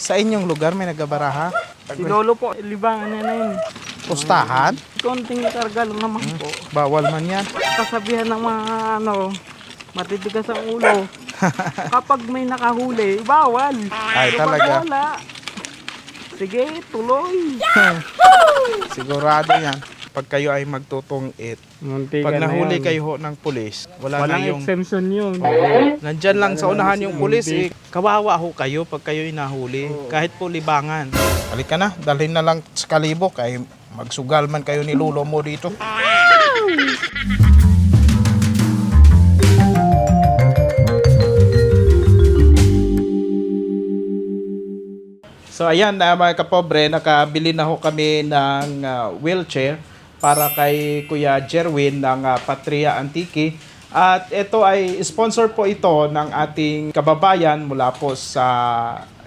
Sa inyong lugar may nagabaraha? Si Lolo po, libangan niya na yun. Pustahan? Konting karga lang naman po. Bawal man yan. Kasabihan ng mga ano, matitigas ang ulo. Kapag may nakahuli, bawal. Ay, talaga. wala, sige, tuloy. Sigurado yan. Pag kayo ay magtutungit. Pag nahuli kayo ho ng pulis, wala Walang na yung... exemption yun. Nandyan lang sa unahan yung pulis eh. Kawawa ho kayo pag kayo inahuli. Kahit po libangan. Halika na, dalhin na lang sa kalibok ay magsugal man kayo ni lulo mo dito. So ayan na mga kapobre, nakabili na ho kami ng ah, wheelchair para kay Kuya Jerwin ng ah, Patria Antique. At ito ay sponsor po ito ng ating kababayan mula po sa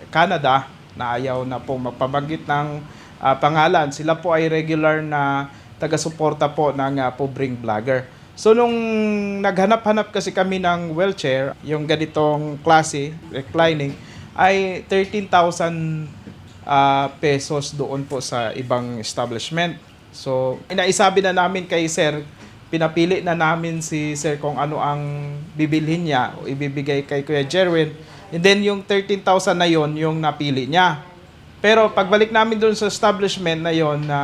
Canada na ayaw na po magpabanggit ng ah, pangalan. Sila po ay regular na taga-suporta po ng ah, pobreng vlogger. So nung naghanap-hanap kasi kami ng wheelchair, yung ganitong klase, reclining, ay 13,000 ah, pesos doon po sa ibang establishment. So, inaisabi na namin kay Sir, pinapili na namin si Sir kung ano ang bibilhin niya o ibibigay kay Kuya Jerwin. And then yung 13,000 na yon yung napili niya. Pero pagbalik namin doon sa establishment na yon na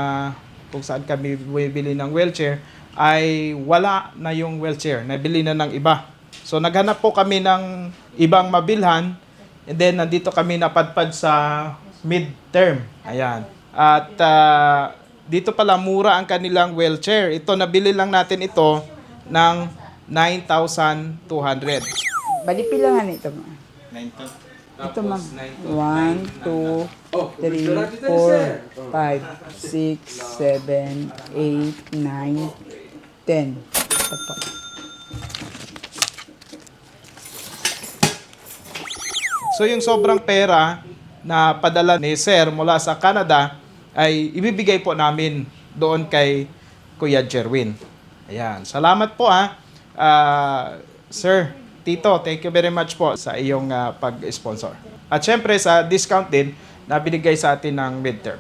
kung saan kami bibili ng wheelchair, ay wala na yung wheelchair. Nabili na ng iba. So naghanap po kami ng ibang mabilhan and then nandito kami napadpad sa midterm. Ayan. At ah, dito pala mura ang kanilang wheelchair. Ito nabili lang natin ito ng 9,200. Bali pilangan ito. ma. Ito ma'am. 1, 2, 3, 4, 5, 6, 7, 8, 9, 10. Ito po. So yung sobrang pera na padala ni Sir mula sa Canada ay ibibigay po namin doon kay Kuya Jerwin. Ayan. Salamat po ha. Ah, sir, Tito, thank you very much po sa iyong ah, pag-sponsor. At syempre sa discount din na binigay sa atin ng midterm.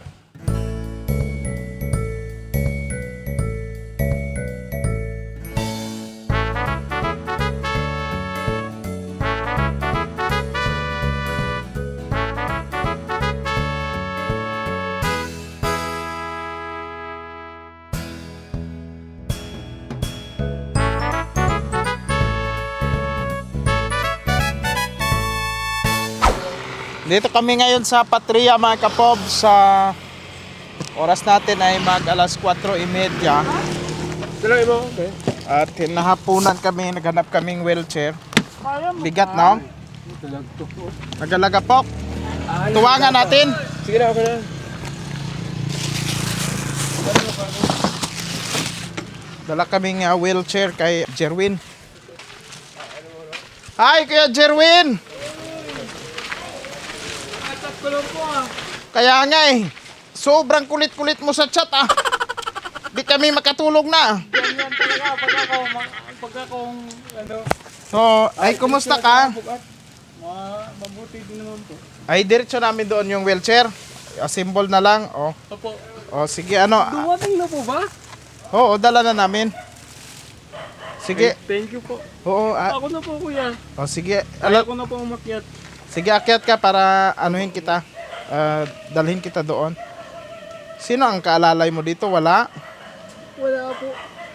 Dito kami ngayon sa Patria mga kapob sa oras natin ay mag alas 4.30 at nahapunan kami, naghanap kaming wheelchair. Bigat no? Nagalaga po. Tuwangan natin. Sige na, okay na. Dala kaming uh, wheelchair kay Jerwin. Hi, Kuya Jerwin! Lang po ah. Kaya nga eh, sobrang kulit-kulit mo sa chat ah. Di kami makatulog na. Yan yan talaga, pag ako, pag ano, So, ay kumusta ka? ma mabuti din naman po. Ay diretso namin doon yung wheelchair. Assemble na lang. Oh. Opo. Oh, sige ano. ah, Dumating na po ba? Oo, dala na namin. Sige. Thank you po. Oo, ah, Ako na po kuya. oh, sige. Ala, ko na po umakyat. Sige, akyat ka para anuhin kita. Ah, dalhin kita doon. Sino ang kaalalay mo dito? Wala? Wala po.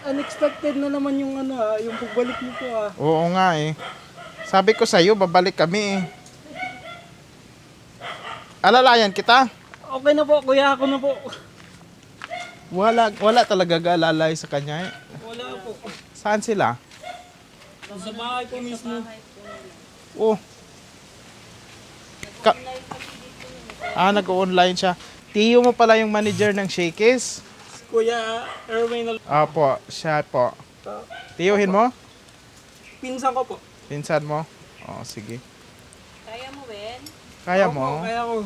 Unexpected na naman yung ano ah, yung pagbalik niyo po ah. Oo nga eh. Sabi ko sa'yo, babalik kami eh. Alalayan kita? Okay na po kuya, ako na po. Wala, wala talaga gaalalay sa kanya eh. Wala po. Saan sila? Sa bahay ko mismo. Oh. Ka- ah, nag-online siya. Tiyo mo pala yung manager ng Shakey's? Kuya Erwin, Apo, siya po. Tiyuhin mo? pinsan ko po. Pinsan mo? Oh, sige. Kaya mo, Ben? Kaya Opo, mo? Kaya ko.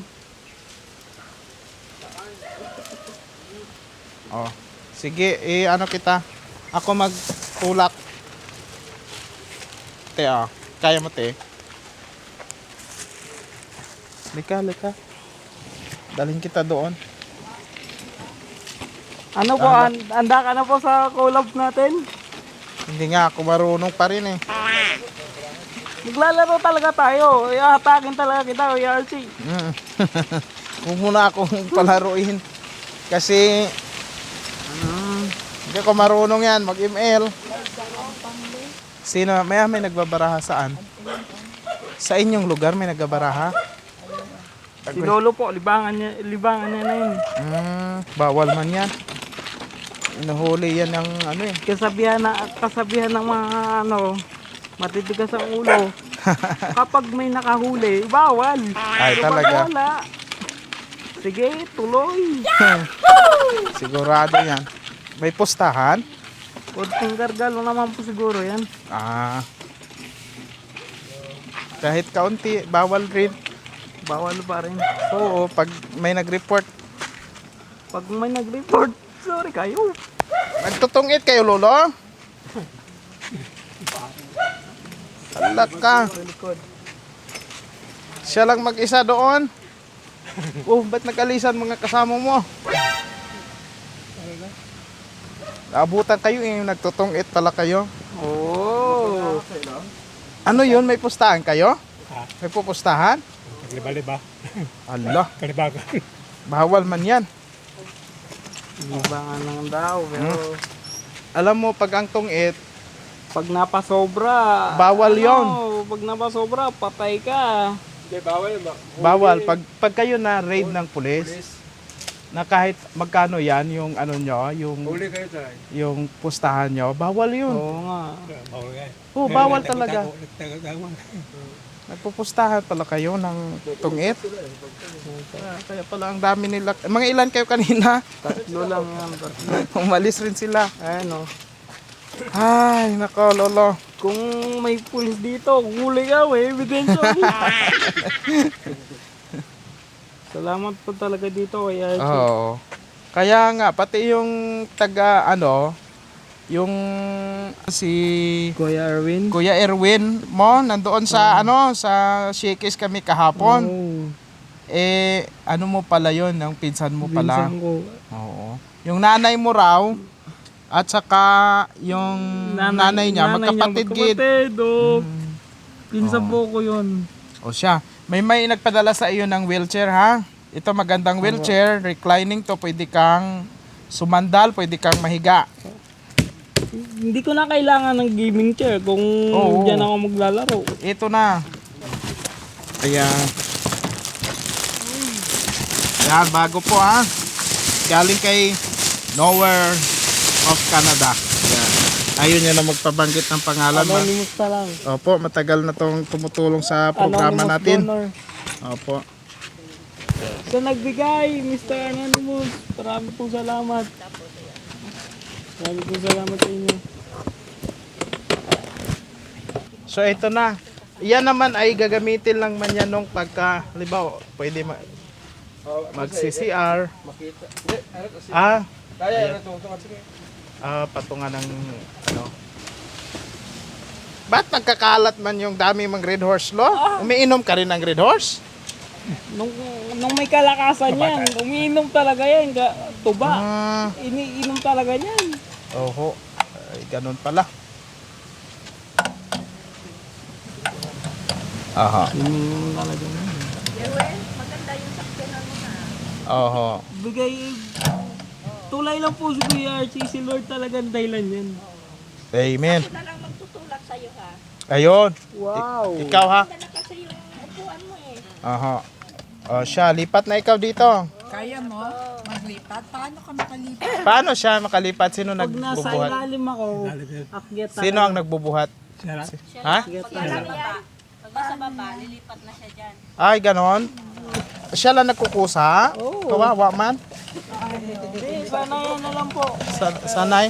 Oh. Sige, eh, ano kita? Ako magtulak. Te, ah. Kaya mo, te. Lika, lika. Dalhin kita doon. Ano po, an- anda ka na po sa collab natin? Hindi nga ako marunong pa rin eh. Maglalaro talaga tayo. Iahatakin talaga kita, Kuya Archie. Mm. Huwag mo na akong palaruin. Kasi hindi ako marunong yan mag-ML. Sino? May may nagbabaraha saan? Sa inyong lugar may nagbabaraha? Si Lolo po, libangan niya, libangan niya na yun. Mm, bawal man yan. Inuhuli yan ng ano eh. Kasabihan, na, kasabihan ng mga ano, matitigas ang ulo. Kapag may nakahuli, bawal. Ay, Kapag talaga. wala, sige, tuloy. Sigurado yan. May pustahan? Kunting gargalo naman po siguro yan. Ah. Kahit kaunti, bawal rin. Bawal pa rin. Oo, pag may nag-report. Pag may nag-report, sorry kayo. Nagtutungit kayo, Lolo? Talak ka. Siya lang mag-isa doon. Oh, ba't nag-alisan mga kasama mo? Naabutan kayo eh, nagtutungit pala kayo. Oh. Ano yun, may pustahan kayo? May pupustahan? Liba-liba. Allah, Kalibaga. bawal man yan. Libangan lang daw, pero Alam mo, pag ang tungit, pag napasobra, Bawal yon. ano, pag napasobra, patay ka. bawal. Pag, pag kayo na raid ng pulis, na kahit magkano yan, yung ano nyo, yung, Huli kayo tayo. yung pustahan nyo, bawal yun. Oo nga. Bawal kayo. Oo, bawal talaga. Nagpupustahan pala kayo ng tungit. Kaya, pala ang dami nila. Mga ilan kayo kanina? Tatlo lang yan. Umalis rin sila. Ayan o. Ay, nako, lolo. Kung may pulis dito, huli ka, may ebidensya mo. Salamat po talaga dito kay Archie. Oo. Kaya nga, pati yung taga, ano, yung si Kuya Erwin. Kuya Erwin mo, nandoon sa, ano, sa Shakey's kami kahapon. Oh, Eh, ano mo pala yon yung pinsan mo pala. pinsan ko. Oo. Yung nanay mo raw, at saka yung nanay, niya, magkapatid gid. magkapatid, oh. Pinsan po ko yun. O siya, may may nagpadala sa iyo ng wheelchair ha. Ito magandang wheelchair, reclining to, pwede kang sumandal, pwede kang mahiga. Hindi ko na kailangan ng gaming chair kung Oo. diyan ako maglalaro. Ito na. Ayan. Ayan, bago po ha. Galing kay Nowhere of Canada. Ayan. Ayun yun na magpabanggit ng pangalan. Ma. Anonymous pa lang. Opo, matagal na tong tumutulong sa programa Anonymous natin. donor. Opo. Sa nagbigay, Mr. Anonymous, marami pong salamat. Marami pong salamat sa inyo. So ito na. Yan naman ay gagamitin lang man yan nung pagka, halimbawa, pwede ma mag-CCR. Ah, ah, patungan ng ano. Ba't nagkakalat man yung dami mang Red Horse Law? Umiinom ka rin ng Red Horse? Nung, nung may kalakasan yan, umiinom talaga yan. Ka, tuba. Ah, Iniinom talaga yan. Oho. Ay, ganun pala. Aha. Iniinom talaga yan. Oho. Bigay, tulay lang po si Kuya Archie, si Lord talaga ang dahilan yan. Amen. na lang magtutulak sa'yo ha. Ayun. Wow. Ikaw ha? Kasi yung upuan mo eh. Aha. O siya, lipat na ikaw dito. Kaya mo maglipat? Paano ka makalipat? Paano siya makalipat? Sino Pag nasa nagbubuhat? ilalim ako, akyat talaga. Sino ang nagbubuhat? Ha? Akyat Pag nasa baba, pag nasa baba, lilipat na siya dyan. Ay, ganon. Siya lang nagkukusa? Kawawa man? Hindi, sana yan na lang po. Sa sanay?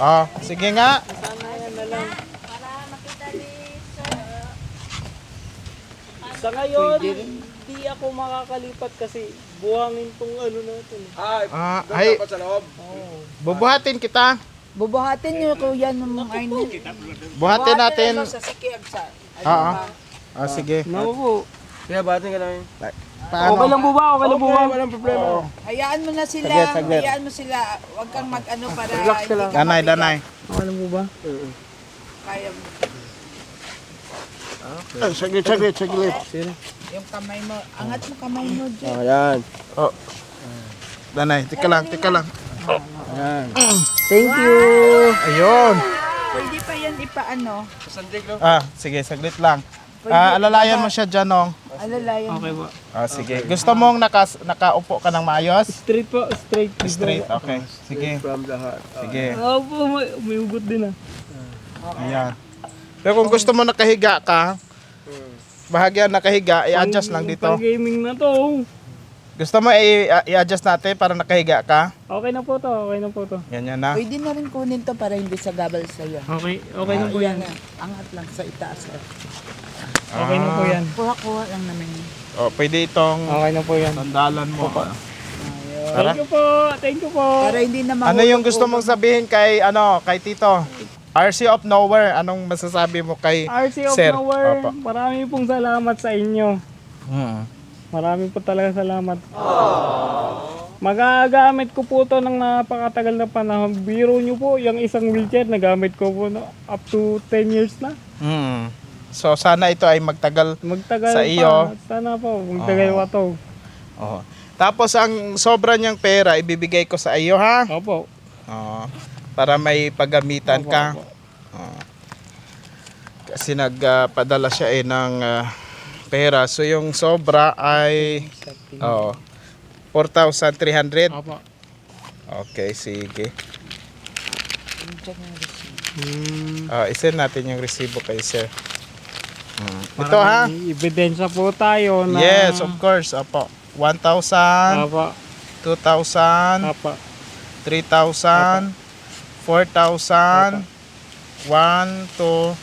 Oh, sige nga. Sana yan na lang. Para makita ni Sir. Sa ngayon, hindi ako makakalipat kasi buhangin tong ano natin. Ah, ay, bubuhatin kita. Bubuhatin niyo kuya ng mga ayun. Buhatin natin. Sa sikiag sa. Oo. Ah, sige. Naku po. Kaya batin ka namin. paano? Okay lang po ba? Okay lang po ba? Walang problema. Hayaan mo na sila. Saglit, saglit. Hayaan mo sila. Huwag kang mag-ano para Relax ka lang. hindi ka Danay, mabigat. danay. Okay lang po ba? Kaya mo. Ay, saglit, saglit, saglit. Yung kamay mo. Angat mo kamay mo dyan. Ayan. Oh. Danay, tika lang, tika lang. Thank you! Ayun. Pwede pa yan ipaano. Ah, sige, saglit lang. Ah, alalayan mo siya dyan, Nong. Alalayan Okay po. Ah, sige. Gusto mong nakas, nakaupo ka ng maayos? Straight po, straight. Straight, okay. Sige, From the heart. sige. Oo po, may, may ugot din ah. Ayan. Pero kung gusto mo nakahiga ka, bahagya nakahiga, i-adjust lang dito. Pang gaming na to. Gusto mo i- i-adjust natin para nakahiga ka? Okay na po to, okay na po to. Ganyan na. Pwede na rin kunin to para hindi sa gabal sa'yo. Okay, okay na po yan. Ayan na. Angat lang sa itaas. eh. Okay na po yan. Kuha-kuha lang naman yun. Oh, pwede itong Okay na po yan. sandalan mo. Thank you po, thank you po. Para hindi na Ano yung gusto mong sabihin kay ano, kay Tito? RC of Nowhere, anong masasabi mo kay RC of Sir? Nowhere, Opo. marami pong salamat sa inyo. Hmm. Marami po talaga salamat. Magagamit ko po to ng napakatagal na panahon. Biro nyo po, yung isang wheelchair, nagamit ko po no, up to 10 years na. Hmm. So sana ito ay magtagal. Magtagal Sa pa. iyo? Sana po, magtagal pa to. Oh. Tapos ang sobra niyang pera ibibigay ko sa iyo ha. Opo. Oo. Para may paggamitan ka. Oo. kasi nagpadala siya eh ng ah, pera. So yung sobra ay oh, 4,300. Opo. Okay, sige. Hmm. Ah, isend natin yung resibo kay sir. Hmm. Ito ha? Ebidensya po tayo na... Yes, of course. Apo. 1,000, Opo. 2,000, Opo. 3,000, 4,000, 1, 2,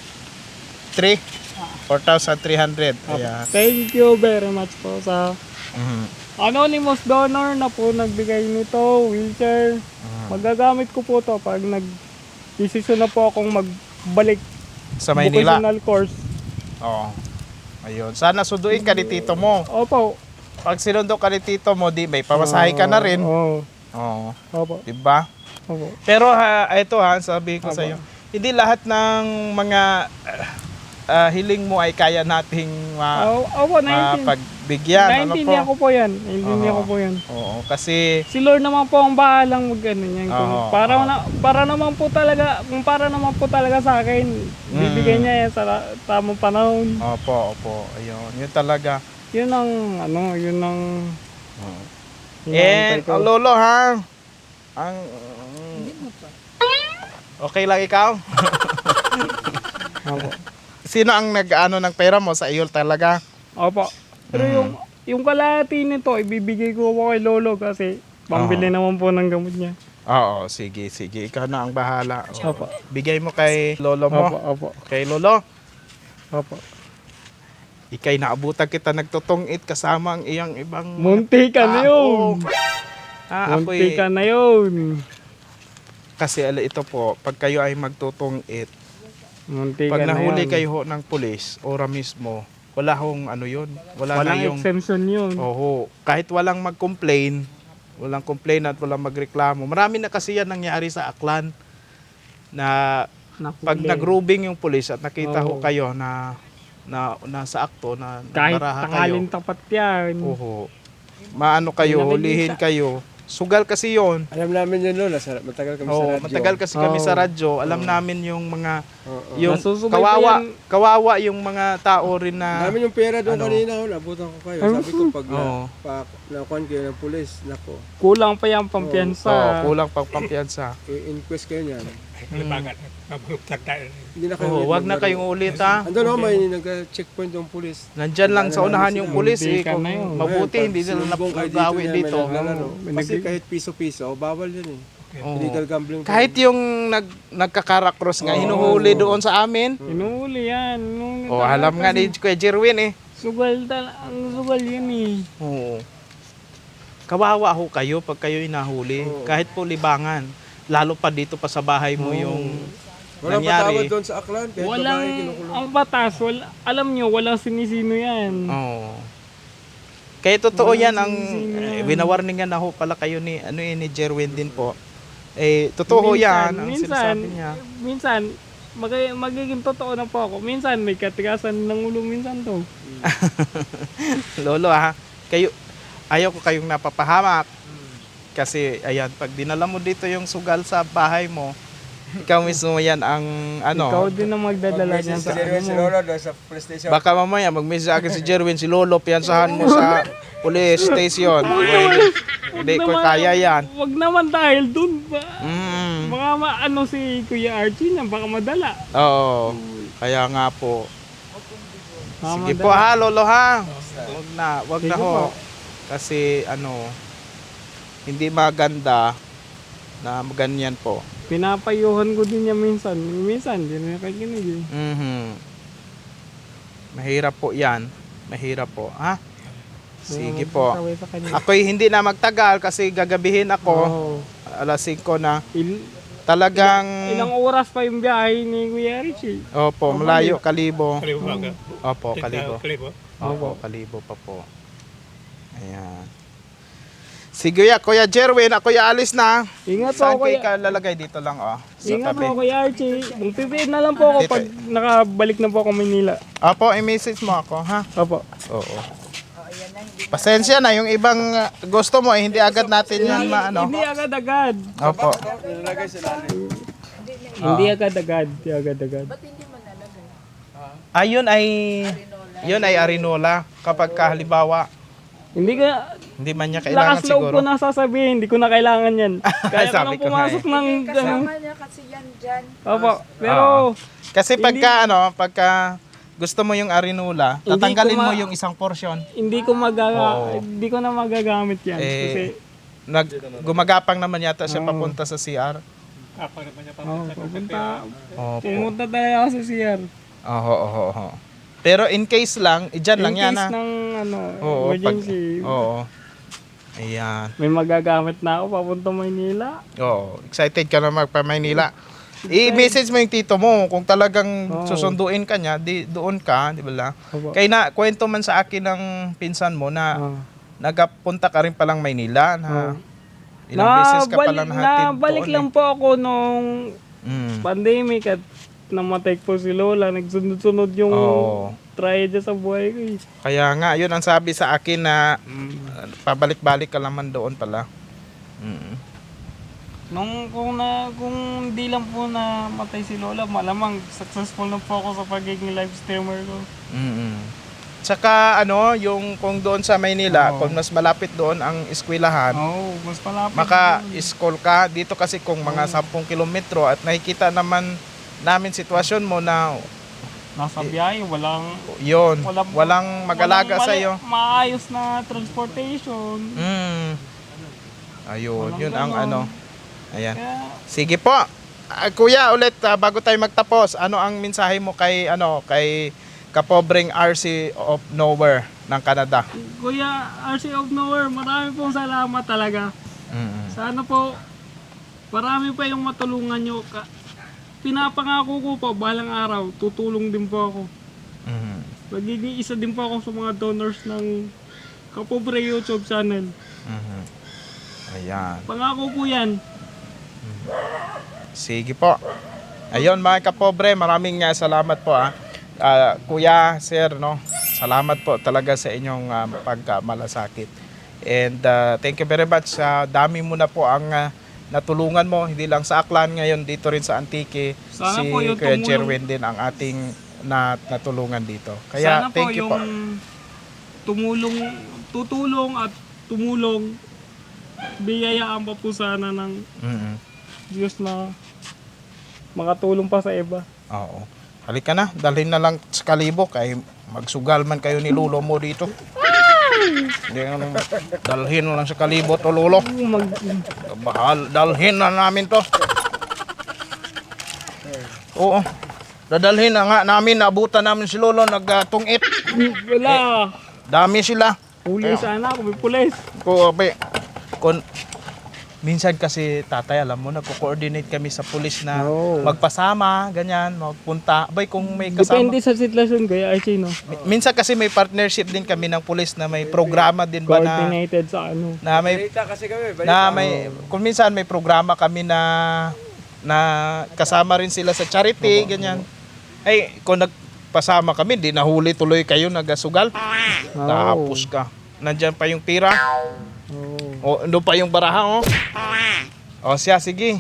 3, 4,300. Opo. Ayan. Thank you very much po sa Mhm. anonymous donor na po nagbigay nito, wheelchair. Ah. Magagamit ko po to pag nag desisyon na po akong magbalik Sa Maynila. vocational course. Oo. Ayun. Sana suduin ka ni tito mo. Opo. Pag sinundo ka ni tito mo, di may pamasahe ka na rin. Oo. Oo. Opo. Diba? Opo. Pero ha, ito ha, sabi ko Opo. sa iyo, hindi lahat ng mga ah, hiling mo ay kaya nating ma, Oo, Opo, 19. pagbigyan. Ano po? Naintindihan ko po yan. Naintindihan Oo. ko po yan. Oo, kasi Si Lord naman po ang bahalang mag ano yan. Kung Oo, para, oo. na, para naman po talaga, kung para naman po talaga sa akin, Mm. bibigyan niya yan sa la- tamang panahon. Opo, opo. Ayun, yun talaga. Yun ang, ano, yun ang... And inaantay ko. ang lolo ha. Ang Okay lang ikaw? Opo. Sino ang nag-ano ng pera mo sa iyo talaga? Opo. Pero Mm. yung, yung kalahati nito, ibibigay ko po kay Lolo kasi pambili naman po ng gamot niya. Oo, sige, sige. Ikaw na ang bahala. Oo. Opo. Bigay mo kay lolo mo. Opo, opo, Kay lolo, opo. ikay naabutan kita nagtutungit kasama ang iyang ibang Munti ka na yun. Ah, Munti ka na yun. Kasi ala ito po, pag kayo ay magtutungit, Munti pag na nahuli yun. kayo ho ng pulis, ora mismo, wala hong ano yun. Wala Walang na yung... exemption yun. Oho, kahit walang mag-complain, walang complain at walang magreklamo. Marami na kasi yan nangyari sa Aklan na Naku, pag nagrubing yung pulis at nakita ho Oo. kayo na na nasa akto na Kahit naraha kayo. tangalin tapat yan. Oho. Maano kayo, hulihin kayo. Sugal kasi yon. Alam namin yun, Lola. Sa, matagal kami sa Oo, radyo. matagal kasi kami Oo. sa radyo. Alam namin yung mga Oo. yung Nasusubaybayan. kawawa, kawawa yung mga tao rin na Namin yung pera doon Ano? kanina, oh, nabutan ko kayo. Sabi ko pag na, Oo. pa, nakuhan kayo ng pulis, nako, Kulang pa yung pampiyansa. Oo, kulang pagpampiyansa. i-inquest kayo niyan. Hindi na kayo Oo, ulit wag na maglaro. kayong ulit ha. Andun ako, may nag-checkpoint yung pulis. Nandyan lang sa unahan yung pulis eh. Kung yun. mabuti, hindi kayo napagawi dito. Kasi kahit piso-piso, bawal yan eh. Oo. Illegal gambling. Kahit yun. yung nag, nagkakarakros nga, hinuhuli doon sa amin. Inuuli yan. Inuuli O, talaga alam nga ni Kuya Jerwin eh. Sugal tal ang sugal yun eh. Oo. Kawawa ho kayo pag kayo inahuli. Kahit po libangan. Lalo pa dito pa sa bahay mo yung Walang nangyari. patawad doon sa Aklan. Kahit Walang, babae, kinukulong. ang batas, wala, alam nyo, walang sinisino yan. Oo. Kaya totoo Walang yan ang eh, yan. winawarningan na ho pala kayo ni ano yun, ni Jerwin din po. Eh totoo yan ang minsan, sinasabi niya. Minsan, mag- magiging totoo na po ako. Minsan, may katigasan ng ulo minsan to. Lolo ha, kayo ayaw ko kayong napapahamak. Kasi ayan, pag dinala mo dito yung sugal sa bahay mo, ikaw mismo yan ang ano. Ikaw din ang magdadala niyan sa ano si. Lolo doon sa police station. Baka mamaya mag-message sa akin si Jerwin, si Lolo, piyansahan mo sa police station. Hindi ko kaya yan. Wag naman dahil dun ba? Mm. Baka maano si Kuya Archie niya, baka madala. Oo. Kaya nga po. Sige po ha, Lolo ha. Wag na, wag na ho. Kasi ano, hindi maganda na ganyan po. Pinapayuhan ko din niya minsan. Minsan, hindi na nakikinig eh. Mhm. Mahirap po 'yan. Mahirap po, ha? Sige po. Ako'y hindi na magtagal kasi gagabihin ako. Oo. Alas 5 na. Il- Talagang ilang oras pa yung biyahe ni Kuya Archie. Opo, malayo kalibo. Kalibo ka? Opo, kalibo. Kalibo. Opo, kalibo pa po. Ayan. Sige ya, Kuya Jerwin, ako ya alis na. Ingat po, Saan Kuya. kayo lalagay dito lang oh, sa Ingat tabi. po, Kuya Archie. Magpipiit na lang po ako Dito. pag nakabalik na po ako Manila. Opo, i-message mo ako, ha? Opo. Oo. Pasensya na, yung ibang uh, gusto mo, eh, hindi agad natin yan maano. Hindi agad-agad. Opo. Sa lalim. Hindi agad-agad. Hindi agad-agad. Ayun ay yun ay arinola kapag ka, halimbawa Hindi ka, hindi man niya kailangan lakas loob siguro. ko na sasabihin, hindi ko na kailangan yan. Kaya ko Sabi nang ko nga pumasok ng, ano, Kasama niya kasi yan dyan. opo. Pero, Kasi pagka ano, pagka gusto mo yung arinola, Hindi tatanggalin ma- mo yung isang portion. hindi ko magaga, Oo. hindi ko na magagamit yan. kasi, Eh, nag gumagapang naman yata siya papunta sa CR. Ako naman niya pa. oh, pupunta, Opo. pumunta talaga ako sa CR. Oho, oho, oho. Pero in case lang, idyan lang In yan case ha. ng, ano, Oo, pag, emergency, oo. Ayan. may magagamit na ako papunta Maynila. Oo, excited ka na magpa Maynila. I-message mo yung tito mo kung talagang Oo. susunduin ka niya, di doon ka, di ba? Opo. Kaya na kwento man sa akin ng pinsan mo na Ah. nagapunta ka rin palang Maynila na Oo. ilang beses ka palang nahatid Nabalik doon, lang po ako nung eh. Mm. pandemic at namatay po si Lola. Nagsunod-sunod yung Oo. Tragedy sa buhay ko eh. Kaya nga, yun ang sabi sa akin na uh, pabalik-balik ka naman doon pala. Mm. Nung kung na kung hindi lang po na matay si Lola, malamang successful na po ako sa pagiging live streamer ko. Mm. Tsaka ano, yung kung doon sa Maynila, Oo. kung mas malapit doon ang eskwelahan, Oo, mas malapit. maka-school ka dito kasi kung mga 10 kilometro at nakikita naman namin sitwasyon mo na Nasa biyahe, walang yon Walang- walang mag-alaga sa iyo. Maayos na transportation. Mm. Ayun, Walang yun ang ano. Ayan. Kaya Sige po. Ah, kuya, ulit ah, bago tayo magtapos, ano ang mensahe mo kay ano kay kapobreng RC of Nowhere ng Canada? Kuya RC of Nowhere, marami pong salamat talaga. Mm. Sana po, marami pa yung matulungan nyo. Ka- Pinapangako ko pa, balang araw, tutulong din po ako. Mm. Magiging isa din po ako sa mga donors ng Kapobre YouTube channel. Mhm. Ayan. Pangako po yan. Sige po. Ayun mga kapobre, maraming ah, salamat po ah. Ah, kuya, sir, no. Salamat po talaga sa inyong ah, pagkamalasakit. And ah, thank you very much. sa dami mo na po ang ah, natulungan mo, hindi lang sa Aklan ngayon, dito rin sa Antique. Sana si po Kuya Jerwin din ang ating na, natulungan dito. Kaya Sana po thank you yung po. tumulong, tutulong at tumulong, biyayaan pa po sana ng Mhm. Diyos na makatulong pa sa iba. Oo. Halika na, dalhin na lang sa kalibo kay magsugal man kayo ni Lulo mo dito. Hindi ano, dalhin mo lang sa kalibo to Lulo. Bahal, dalhin na namin to. Oo. Dadalhin na nga namin, naabutan namin si Lolo, nagtungit. wala. Dami sila. Huli sana ako, may pulis. Ko, abe, kun, minsan kasi tatay, alam mo, nagko-coordinate kami sa pulis na Oo. magpasama, ganyan, magpunta. Abay, kung may kasama. Depende sa sitwasyon kaya Archie, no? Mi- Minsan kasi may partnership din kami ng pulis na may programa din ba na Coordinated sa ano. na may Balita kasi kami. Balita. na may kung minsan may programa kami na na kasama rin sila sa charity ganyan. Ay kung nagpasama kami, di nahuli tuloy kayo nagasugal. Tapos ka. Nandiyan pa yung tira. Oo. O, ano pa yung baraha, oh. O siya, sige.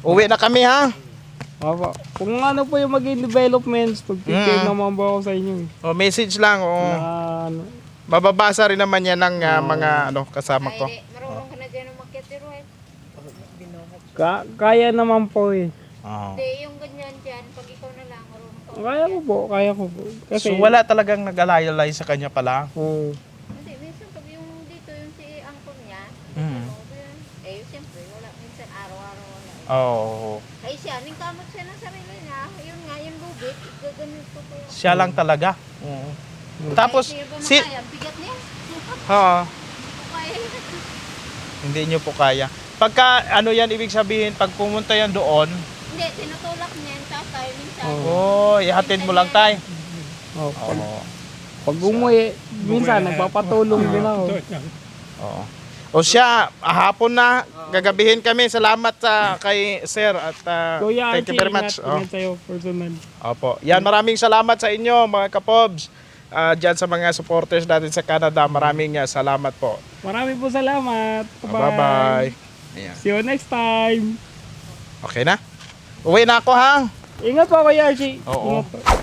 Uwi na kami, ha? Opo. Kung ano po yung maging developments, pag-picture Mm. naman po ako sa inyo. eh. O, message lang, o. Na, ano, Mababasa rin naman yan ng ah, mga ano, kasama ko. marunong ka na dyan ng makitiro eh. ka- kaya naman po eh. Oo. Hindi, yung ganyan dyan, pag ikaw na lang, marunong ka. Kaya ko po, kaya ko po. Kasi, So, wala talagang nag-alayalay sa kanya pala. Oo. Hindi, minsan pag yung dito, yung si angkon niya, Mm. eh, siyempre, wala, minsan eh. Oo. Ay siya, ning kamot siya ng sarili niya, yun nga, yung lubit, gaganito ko yung... Siya lang talaga. Oo. Tapos, Ay, siya ba si... Bigat niya. Oo. Hindi nyo po kaya. Pagka, ano yan, ibig sabihin, pag pumunta yan doon, Hindi, tinutulak niya yung tatay minsan. oh, ihatid mo lang tay. Oh, pag, Oo. pag umuwi, minsan nagpapatulong din ako. Oo. O siya, hapon na, gagabihin kami. Salamat sa kay Sir at uh, Kuya thank you very much. Oh. sa'yo, personal. Opo. Yan, maraming salamat sa inyo mga kapobs. Ah, Diyan sa mga supporters natin sa Canada, maraming ah, salamat po. Marami po salamat. Bye-bye. Ayan. See you next time. Okay na? Uwi na ako ha. Ingat po, Kuya Archie. Oo. Ingat po.